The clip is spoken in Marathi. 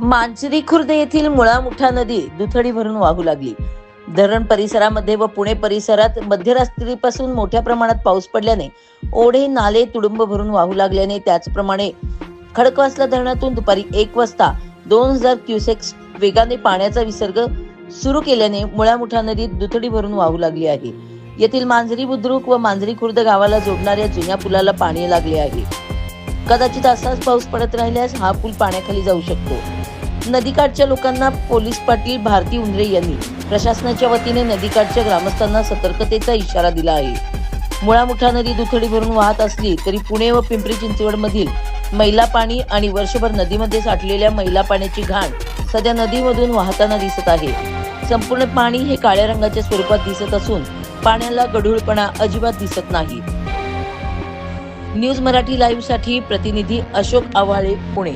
मांजरी खुर्द येथील मुळा मुठा नदी दुथडी भरून वाहू लागली. धरण परिसरामध्ये व पुणे परिसरात मध्यरात्रीपासून मोठ्या प्रमाणात पाऊस पडल्याने ओढे नाले तुडुंब भरून वाहू लागल्याने त्याचप्रमाणे खडकवासला धरणातून दुपारी एक वाजता दोन हजार क्युसेक्स वेगाने पाण्याचा विसर्ग सुरू केल्याने मुळा मुठा नदीत दुथडी भरून वाहू लागली आहे. येथील मांजरी बुद्रुक व मांजरी खुर्द गावाला जोडणाऱ्या जुन्या पुलाला पाणी लागले आहे. कदाचित असाच पाऊस पडत राहिल्यास हा पूल पाण्याखाली जाऊ शकतो. नदीकाठच्या लोकांना पोलीस पाटील भारती उंद्रे यांनी प्रशासनाच्या वतीने नदीकाठच्या ग्रामस्थांना सतर्कतेचा इशारा दिला आहे. मुळामुठा नदी दुथडी भरून वाहत असली तरी पुणे व पिंपरी चिंचवड मधील मैला पाणी आणि वर्षभर नदीमध्ये साठलेल्या मैला पाण्याची घाण सध्या नदीमधून वाहताना दिसत आहे. संपूर्ण पाणी हे काळ्या रंगाच्या स्वरूपात दिसत असून पाण्याला गढूळपणा अजिबात दिसत नाही. न्यूज मराठी लाईव्हसाठी प्रतिनिधी अशोक आव्हाळे पुणे.